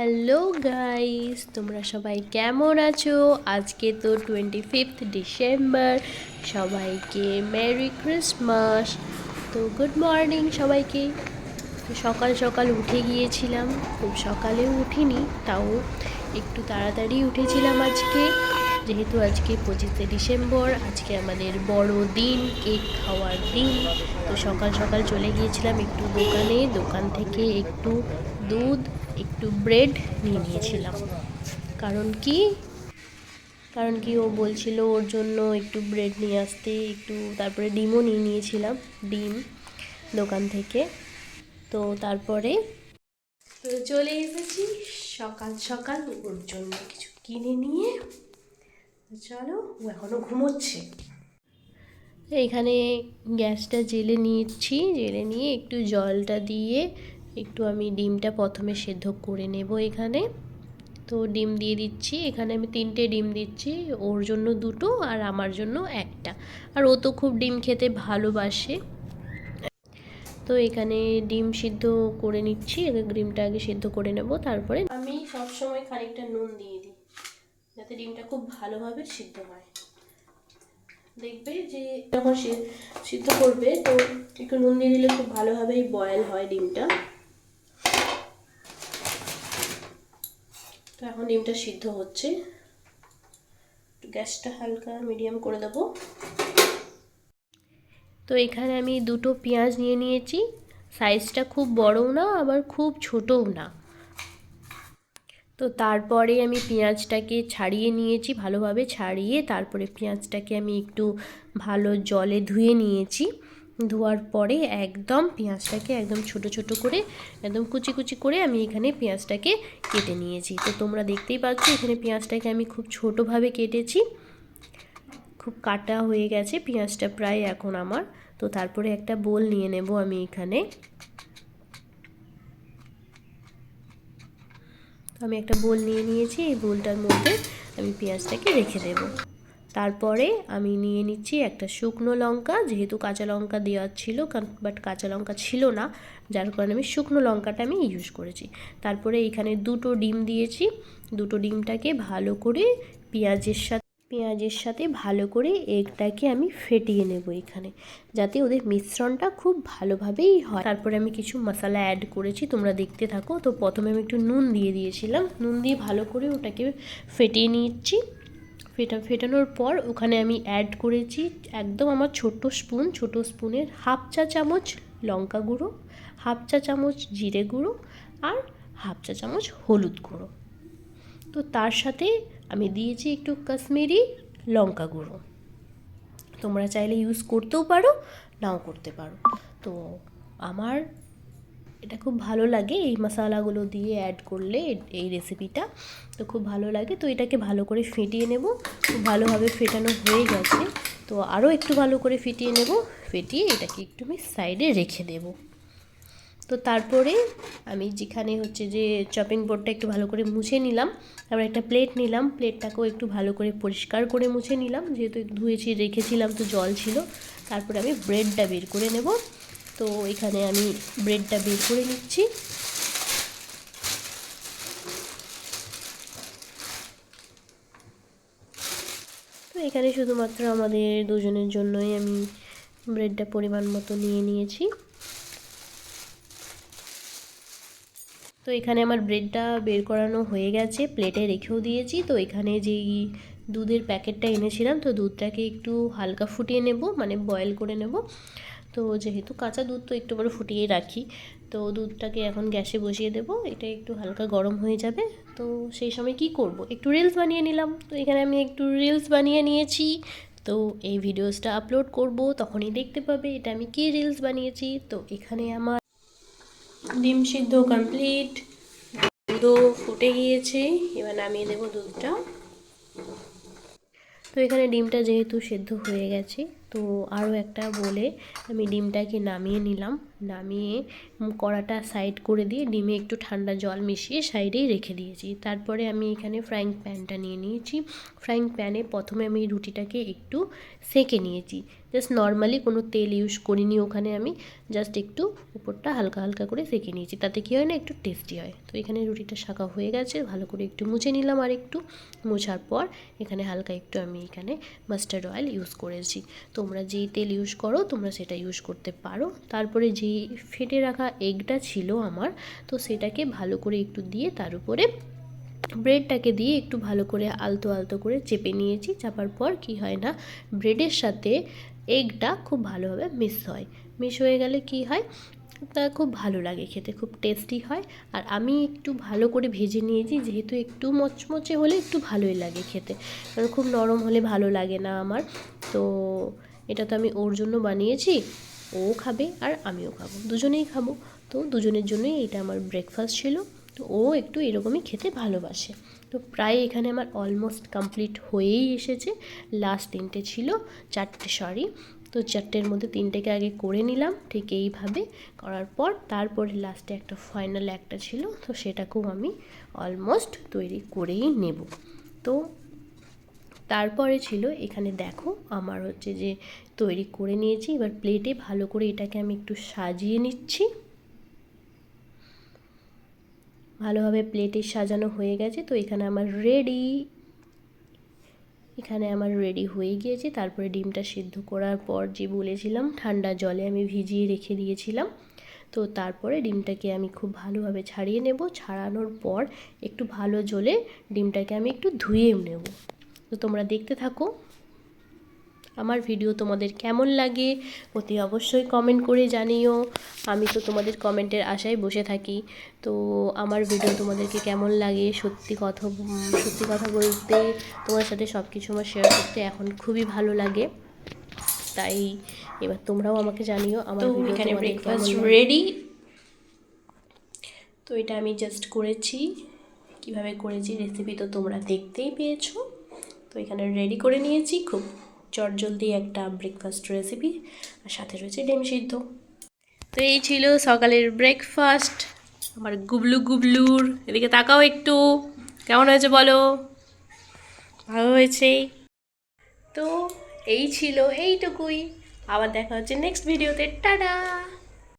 Hello guys, তোমরা সবাই কেমন আছো? আজকে তো টোয়েন্টি ফিফথ ডিসেম্বর সবাইকে মেরি ক্রিসমাস তো গুড মর্নিং সবাইকে। সকাল সকাল উঠে গিয়েছিলাম, খুব সকালে উঠিনি, তাও একটু তাড়াতাড়ি উঠেছিলাম আজকে। যেহেতু আজকে পঁচিশে ডিসেম্বর আজকে আমাদের বড় দিন, কেক খাওয়ার দিন। তো সকাল সকাল চলে গিয়েছিলাম একটু দোকানে, দোকান থেকে একটু দুধ, একটু ব্রেড নিয়ে নিয়েছিলাম। কারণ কি? কারণ কি ও বলছিল ওর জন্য একটু ব্রেড নিয়ে আসতে, একটু তারপরে ডিমও নিয়ে নিয়েছিলাম, ডিম দোকান থেকে। তো তারপরে তো চলে এসেছি সকাল সকাল ওর জন্য কিছু কিনে নিয়ে। চলো, ও এখনও ঘুমোচ্ছে। এখানে গ্যাসটা জেলে নিয়েছি, জেলে নিয়ে একটু জলটা দিয়ে একটু আমি ডিমটা প্রথমে সেদ্ধ করে নেব এখানে। তো ডিম দিয়ে দিচ্ছি, এখানে আমি তিনটে ডিম দিচ্ছি, ওর জন্য দুটো আর আমার জন্য একটা। আর ও তো খুব ডিম খেতে ভালোবাসে। তো এখানে ডিম সিদ্ধ করে নিচ্ছি ডিমটা আগে সিদ্ধ করে নেব, তারপরে আমি সবসময় খানিকটা নুন দিয়ে দিই, যাতে ডিমটা খুব ভালোভাবে সিদ্ধ হয়। দেখবে যে যখন সিদ্ধ করবে, তো একটু নুন দিয়ে দিলে খুব ভালোভাবেই বয়েল হয় ডিমটা। তো এখন ডিমটা সিদ্ধ হচ্ছে। গ্যাসটা হালকা মিডিয়াম করে দেবো। তো এখানে আমি দুটো পেঁয়াজ নিয়ে নিয়েছি। সাইজটা খুব বড়ও না, আবার খুব ছোটও না। তো তারপরে আমি পেঁয়াজটাকে ছাড়িয়ে নিয়েছি, ভালোভাবে ছাড়িয়ে তারপরে পেঁয়াজটাকে আমি একটু ভালো জলে ধুয়ে নিয়েছি। ধোয়ার পরে একদম পেঁয়াজটাকে একদম ছোট ছোট করে, একদম কুচি কুচি করে আমি এখানে পেঁয়াজটাকে কেটে নিয়েছি। তো তোমরা দেখতেই পাচ্ছ, এখানে পেঁয়াজটাকে আমি খুব ছোটোভাবে কেটেছি। খুব কাটা হয়ে গেছে পেঁয়াজটা প্রায় এখন আমার। তো তারপরে একটা বোল নিয়ে নেব আমি এখানে। আমি একটা বোল নিয়ে নিয়েছি, এই বোলটার মধ্যে আমি পেঁয়াজটাকে রেখে দেব। তারপরে আমি নিয়ে নিচ্ছি একটা শুকনো লঙ্কা, যেহেতু কাঁচা লঙ্কা দেওয়া ছিল বাট কাঁচা লঙ্কা ছিল না, যার কারণে আমি শুকনো লঙ্কাটা আমি ইউজ করেছি। তারপরে এখানে দুটো ডিম দিয়েছি, দুটো ডিমটাকে ভালো করে পেঁয়াজের সাথে পেঁয়াজের সাথে ভালো করে এগটাকে আমি ফেটিয়ে নেব এখানে, যাতে ওদের মিশ্রণটা খুব ভালোভাবেই হয়। তারপরে আমি কিছু মশলা অ্যাড করেছি, তোমরা দেখতে থাকো। তো প্রথমে আমি একটু নুন দিয়ে দিয়েছিলাম। নুন দিয়ে ভালো করে ওটাকে ফেটিয়ে নিচ্ছি। ফেটা, ফেটানোর পর ওখানে আমি অ্যাড করেছি একদম আমার ছোট স্পুন ছোট স্পুনের হাফ চা চামচ লঙ্কা গুঁড়ো হাফ চা চামচ জিরে গুঁড়ো আর হাফ চা চামচ হলুদ গুঁড়ো। তো তার সাথে আমি দিয়েছি একটু কাশ্মীরি লঙ্কা গুঁড়ো। তোমরা চাইলে ইউজ করতেও পারো, নাও করতে পারো। তো আমার এটা খুব ভালো লাগে এই মশলাগুলো দিয়ে অ্যাড করলে এই রেসিপিটা তো খুব ভালো লাগে। তো এটাকে ভালো করে ফেটিয়ে নেব। খুব ভালোভাবে ফেটানো হয়ে গেছে। তো আরও একটু ভালো করে ফেটিয়ে নেব। ফেটিয়ে এটাকে একটু আমি সাইডে রেখে দেবো। তো তারপরে আমি যেখানে হচ্ছে যে চপিং বোর্ডটা একটু ভালো করে মুছে নিলাম, তারপর একটা প্লেট নিলাম। প্লেটটাকেও একটু ভালো করে পরিষ্কার করে মুছে নিলাম। যেহেতু ধুয়েছি, রেখেছিলাম, তো জল ছিল। তারপরে আমি ব্রেডটা বের করে নেব। তো এখানে আমি ব্রেডটা বের করে নিচ্ছি। তো এখানে শুধুমাত্র আমাদের দুজনের জন্যই আমি ব্রেডটা পরিমাণ মতো নিয়ে নিয়েছি। তো এখানে আমার ব্রেডটা বের করানো হয়ে গেছে, প্লেটে রেখেও দিয়েছি। তো এখানে যেই দুধের প্যাকেটটা এনেছিলাম, তো দুধটাকে একটু হালকা ফুটিয়ে নেব মানে বয়েল করে নেব। তো যেহেতু কাঁচা দুধ, তো একটু বড় ফুটিয়ে রাখি। তো দুধটাকে এখন গ্যাসে বসিয়ে দেব। এটা একটু হালকা গরম হয়ে যাবে। তো সেই সময় কি করব? একটু রিলস বানিয়ে নিলাম। তো এখানে আমি একটু রিলস বানিয়ে নিয়েছি। তো এই ভিডিওসটা আপলোড করব। তখনই দেখতে পাবে এটা আমি কি রিলস বানিয়েছি। তো এখানে আমার ডিম সিদ্ধ কমপ্লিট দুধও ফুটে গিয়েছে। এবার নামিয়ে দেবো দুধটা। তো এখানে ডিমটা যেহেতু সেদ্ধ হয়ে গেছে তো আরও একটা বলে আমি ডিমটাকে নামিয়ে নিলাম। নামিয়ে কড়াটা সাইড করে দিয়ে ডিমে একটু ঠান্ডা জল মিশিয়ে সাইডেই রেখে দিয়েছি। তারপরে আমি এখানে ফ্রাইং প্যানটা নিয়ে নিয়েছি। ফ্রাইং প্যানে প্রথমে আমি রুটিটাকে একটু সেঁকে নিয়েছি। জাস্ট নর্মালি কোনো তেল ইউজ করিনি ওখানে আমি। জাস্ট একটু উপরটা হালকা হালকা করে সেঁকে নিয়েছি। তাতে কী হয় না, একটু টেস্টি হয়। তো এখানে রুটিটা শাঁকা হয়ে গেছে। ভালো করে একটু মুছে নিলাম আর একটু মোছার পর এখানে হালকা একটু আমি এখানে মাস্টার্ড অয়েল ইউজ করেছি। তোমরা যেই তেল ইউজ করো, তোমরা সেটা ইউজ করতে পারো। তারপরে যেই ফেটে রাখা এগটা ছিল আমার, তো সেটাকে ভালো করে একটু দিয়ে তার উপরে ব্রেডটাকে দিয়ে একটু ভালো করে আলতো আলতো করে চেপে নিয়েছি। চাপার পর কি হয় না ব্রেডের সাথে এগটা খুব ভালোভাবে মিস হয়। মিস হয়ে গেলে কি হয়, তা খুব ভালো লাগে খেতে, খুব টেস্টি হয়। আর আমি একটু ভালো করে ভেজে নিয়েছি, যেহেতু একটু মচমচে হলে একটু ভালোই লাগে খেতে। কারণ খুব নরম হলে ভালো লাগে না আমার। তো এটা তো আমি ওর জন্য বানিয়েছি। ও খাবে আর আমিও খাব। দুজনেই খাব। তো দুজনের জন্যই এটা আমার ব্রেকফাস্ট ছিল। তো ও একটু এরকমই খেতে ভালোবাসে। তো প্রায় এখানে আমার অলমোস্ট কমপ্লিট হয়েই এসেছে। লাস্ট তিনটে ছিল, চারটে সরি তো চারটের মধ্যে তিনটেকে আগে করে নিলাম, ঠিক এইভাবে। করার পর তারপরে লাস্টে একটা ফাইনাল একটা ছিল। তো সেটাকেও আমি অলমোস্ট তৈরি করেই নেব। তো তারপরে ছিল এখানে দেখো আমার হচ্ছে যে তৈরি করে নিয়েছি। এবার প্লেটে ভালো করে এটাকে আমি একটু সাজিয়ে নিচ্ছি। ভালোভাবে প্লেটে সাজানো হয়ে গেছে। তো এখানে আমার রেডি এখানে আমার রেডি হয়ে গিয়েছে। তারপরে ডিমটা সিদ্ধ করার পর যে বলেছিলাম, ঠান্ডা জলে আমি ভিজিয়ে রেখে দিয়েছিলাম। তো তারপরে ডিমটাকে আমি খুব ভালোভাবে ছাড়িয়ে নেব। ছাড়ানোর পর একটু ভালো জলে ডিমটাকে আমি একটু ধুয়ে নেব। তো তোমরা দেখতে থাকো। আমার ভিডিও তোমাদের কেমন লাগে অতি অবশ্যই কমেন্ট করে জানিও। আমি তো তোমাদের কমেন্টের আশায় বসে থাকি। তো আমার ভিডিও তোমাদেরকে কেমন লাগে সত্যি কথা সত্যি কথা বলতে তোমার সাথে সব কিছু আমার শেয়ার করতে এখন খুবই ভালো লাগে। তাই এবার তোমরাও আমাকে জানিও আমার এখানে ব্রেকফাস্ট রেডি তো এটা আমি জাস্ট করেছি। কীভাবে করেছি রেসিপি তো তোমরা দেখতেই পেয়েছ। তো এখানে রেডি করে নিয়েছি। খুব চটজলদি একটা ব্রেকফাস্ট রেসিপি আর সাথে রয়েছে ডিম সিদ্ধ। তো এই ছিল সকালের ব্রেকফাস্ট আমার গুবলু গুবলুর। এদিকে তাকাও একটু। কেমন হয়েছে বলো? ভালো হয়েছে। তো এই ছিল এইটুকুই। আবার দেখা হচ্ছে নেক্সট ভিডিওতে টাটা!